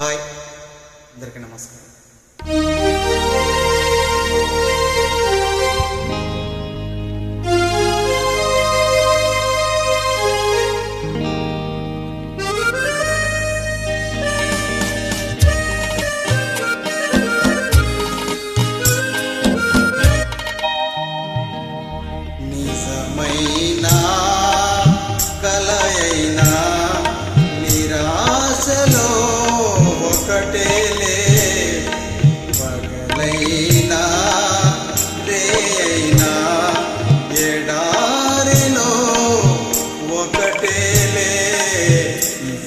Hi. అందరికీ నమస్కారం.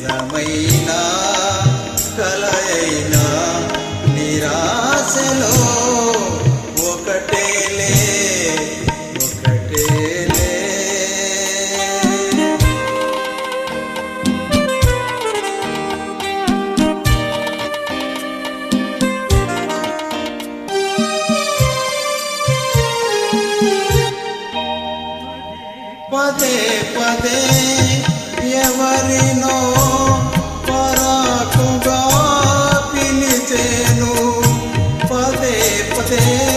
నిజమైనా కలయైనా నిరాశలో ఒకటేలే ఒకటేలే పదే పదే ఎవరినో పరాకుగా పిలిచేను. పదే పదే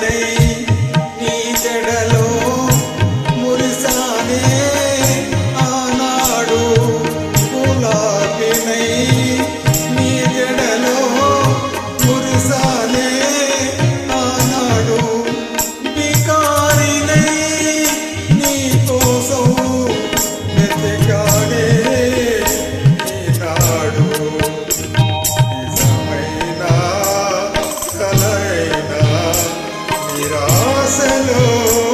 name. Barcelona.